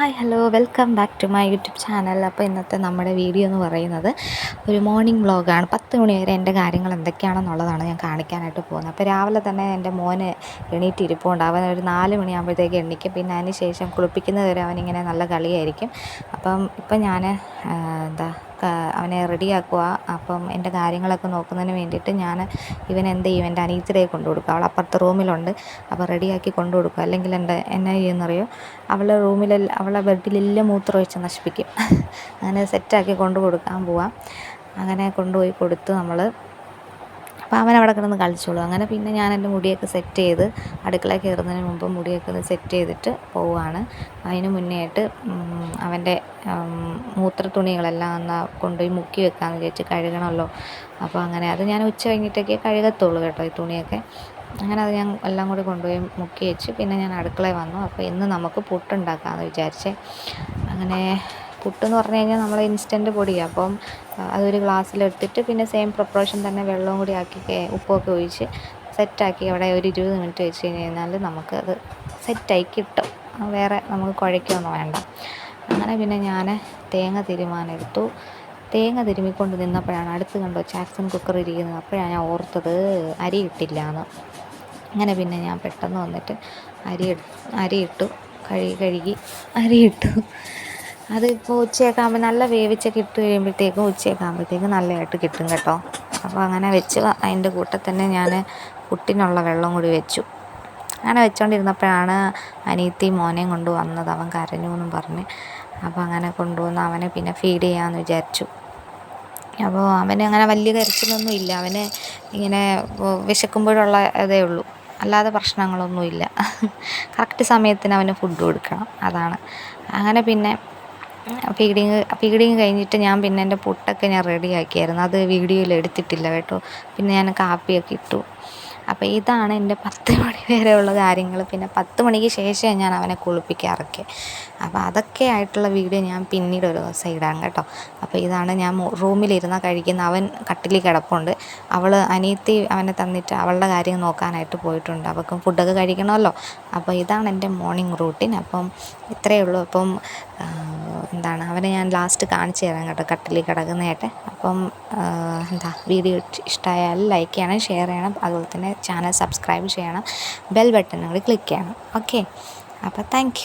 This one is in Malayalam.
Hi hello welcome back to my YouTube channel അപ്പോൾ ഇന്നത്തെ നമ്മുടെ വീഡിയോ എന്ന് പറയുന്നത് ഒരു മോർണിംഗ് വ്ളോഗാണ് പത്ത് മണി വരെ എന്റെ കാര്യങ്ങൾ എന്തൊക്കെയാണെന്നുള്ളതാണ് ഞാൻ കാണിക്കാനായിട്ട് പോകുന്നത്. അപ്പോൾ രാവിലെ തന്നെ എന്റെ മോന് എണീറ്റ് ഇരിപ്പുണ്ട് അവൻ ഒരു നാല് മണിയാകുമ്പോഴത്തേക്ക് എണീക്കും. പിന്നെ അതിന് ശേഷം കുളിപ്പിക്കുന്നത് വരെ അവനിങ്ങനെ നല്ല കളിയായിരിക്കും. അപ്പം ഇപ്പം ഞാൻ എന്താ അവനെ റെഡിയാക്കുക അപ്പം എന്റെ കാര്യങ്ങളൊക്കെ നോക്കുന്നതിന് വേണ്ടിയിട്ട് ഞാൻ ഇവൻ എന്ത് ചെയ്യും? എന്റെ അനിയത്തിയുടെ കൊണ്ടു കൊടുക്കും. അവൾ അപ്പുറത്തെ റൂമിലുണ്ട്. അപ്പോൾ റെഡിയാക്കി കൊണ്ടു കൊടുക്കും. അല്ലെങ്കിൽ എന്റെ എന്നാ ചെയ്യുമെന്നറിയോ അവളെ റൂമിലെ അവളെ ബെഡിലെല്ലാം മൂത്രം ഒഴിച്ച് നശിപ്പിക്കും. അങ്ങനെ സെറ്റാക്കി കൊണ്ടു കൊടുക്കാൻ പോവാം. അങ്ങനെ കൊണ്ടുപോയി കൊടുത്ത് നമ്മൾ അപ്പോൾ അവൻ അവിടെ കിടന്ന് കളിച്ചോളും. അങ്ങനെ പിന്നെ ഞാൻ എന്റെ മുടിയൊക്കെ സെറ്റ് ചെയ്ത് അടുക്കള കയറുന്നതിന് മുമ്പ് മുടിയൊക്കെ ഒന്ന് സെറ്റ് ചെയ്തിട്ട് പോവുകയാണ് അതിന് മുന്നേ ആയിട്ട് അവന്റെ മൂത്ര തുണികളെല്ലാം ഒന്ന് കൊണ്ടുപോയി മുക്കി വെക്കാമെന്ന് വിചാരിച്ച് കഴുകണമല്ലോ. അപ്പോൾ അങ്ങനെ അത് ഞാൻ ഉച്ച കഴിഞ്ഞിട്ടൊക്കെ കഴുകത്തുള്ളൂ കേട്ടോ ഈ തുണിയൊക്കെ. അങ്ങനെ അത് ഞാൻ എല്ലാം കൂടി കൊണ്ടുപോയി മുക്കി വെച്ച് പിന്നെ ഞാൻ അടുക്കളയിൽ വന്നു. അപ്പോൾ ഇന്ന് നമുക്ക് പുട്ടുണ്ടാക്കാമെന്ന് വിചാരിച്ചേ. അങ്ങനെ പുട്ടെന്ന് പറഞ്ഞു കഴിഞ്ഞാൽ നമ്മൾ ഇൻസ്റ്റന്റ് പൊടിയാണ് അപ്പം അതൊരു ഗ്ലാസ്സിലെടുത്തിട്ട് പിന്നെ സെയിം പ്രിപ്പറേഷൻ തന്നെ വെള്ളവും കൂടി ആക്കി ഉപ്പൊക്കെ ഒഴിച്ച് സെറ്റാക്കി അവിടെ ഒരു ഇരുപത് മിനിറ്റ് വെച്ച് കഴിഞ്ഞാൽ നമുക്ക് അത് സെറ്റായി കിട്ടും. വേറെ നമുക്ക് കുഴയ്ക്കൊന്നും വേണ്ട. അങ്ങനെ പിന്നെ ഞാൻ തേങ്ങ തിരുമാനെടുത്തു. തേങ്ങ തിരുമിക്കൊണ്ട് നിന്നപ്പോഴാണ് അടുത്ത് കണ്ടോ ചാക്സൺ കുക്കർ ഇരിക്കുന്നത്. അപ്പോഴാണ് ഞാൻ ഓർത്തത് അരി ഇട്ടില്ല എന്ന് അങ്ങനെ പിന്നെ ഞാൻ പെട്ടെന്ന് വന്നിട്ട് അരി അരി ഇട്ടു. കഴുകി കഴുകി അരി ഇട്ടു. അതിപ്പോൾ ഉച്ചയൊക്കെ ആകുമ്പോൾ നല്ല വേവിച്ചൊക്കെ ഇട്ട് കഴിയുമ്പോഴത്തേക്കും ഉച്ചയൊക്കെ ആകുമ്പോഴത്തേക്കും നല്ലതായിട്ട് കിട്ടും കേട്ടോ. അപ്പോൾ അങ്ങനെ വെച്ച് അതിന്റെ കൂട്ടത്തിൽ തന്നെ ഞാൻ പുട്ടിനുള്ള വെള്ളം കൂടി വെച്ചു. അങ്ങനെ വെച്ചുകൊണ്ടിരുന്നപ്പോഴാണ് അനിയത്തി മോനെയും കൊണ്ട് വന്നത്. അവൻ കരഞ്ഞു എന്നും പറഞ്ഞ്. അപ്പോൾ അങ്ങനെ കൊണ്ടുവന്ന് അവനെ പിന്നെ ഫീഡ് ചെയ്യാമെന്ന് വിചാരിച്ചു. അപ്പോൾ അവന് അങ്ങനെ വലിയ കരച്ചിലൊന്നും ഇല്ല. അവന് ഇങ്ങനെ വിശക്കുമ്പോഴുള്ള ഇതേ ഉള്ളൂ. അല്ലാതെ പ്രശ്നങ്ങളൊന്നുമില്ല കറക്റ്റ് സമയത്തിന് അവന് ഫുഡ് കൊടുക്കണം. അതാണ്. അങ്ങനെ പിന്നെ ഫീഡിങ് ഫീഡിങ് കഴിഞ്ഞിട്ട് ഞാൻ പിന്നെ എന്റെ പുട്ടൊക്കെ ഞാൻ റെഡിയാക്കിയായിരുന്നു. അത് വീഡിയോയിൽ എടുത്തിട്ടില്ല കേട്ടോ. പിന്നെ ഞാൻ കാപ്പിയൊക്കെ ഇട്ടു. അപ്പോൾ ഇതാണ് എന്റെ പത്ത് മണി വരെയുള്ള കാര്യങ്ങൾ പിന്നെ പത്ത് മണിക്ക് ശേഷം ഞാൻ അവനെ കുളിപ്പിക്കാറൊക്കെ അപ്പോൾ അതൊക്കെ ആയിട്ടുള്ള വീഡിയോ ഞാൻ പിന്നീട് ഒരു ദിവസം ഇടാം കേട്ടോ. അപ്പോൾ ഇതാണ് ഞാൻ റൂമിലിരുന്ന കഴിക്കുന്ന അവൻ കട്ടിൽ കിടപ്പുണ്ട്. അവൾ അനിയത്തി അവനെ തന്നിട്ട് അവളുടെ കാര്യം നോക്കാനായിട്ട് പോയിട്ടുണ്ട്. അവൾക്കും ഫുഡൊക്കെ കഴിക്കണമല്ലോ. അപ്പോൾ ഇതാണ് എന്റെ മോർണിംഗ് റൂട്ടീൻ. അപ്പം ഇത്രയേ ഉള്ളൂ. അപ്പം എന്താണ്? അവനെ ഞാൻ ലാസ്റ്റ് കാണിച്ചു തരാം കേട്ടോ കട്ടിലിൽ കിടക്കുന്നതായിട്ട്. അപ്പം എന്താ വീഡിയോ ഇഷ്ടമായാൽ ലൈക്ക് ചെയ്യണം ഷെയർ ചെയ്യണം അതുപോലെ തന്നെ ചാനൽ സബ്സ്ക്രൈബ് ചെയ്യണം ബെൽ ബട്ടൺ കൂടി ക്ലിക്ക് ചെയ്യണം. ഓക്കെ അപ്പോൾ താങ്ക്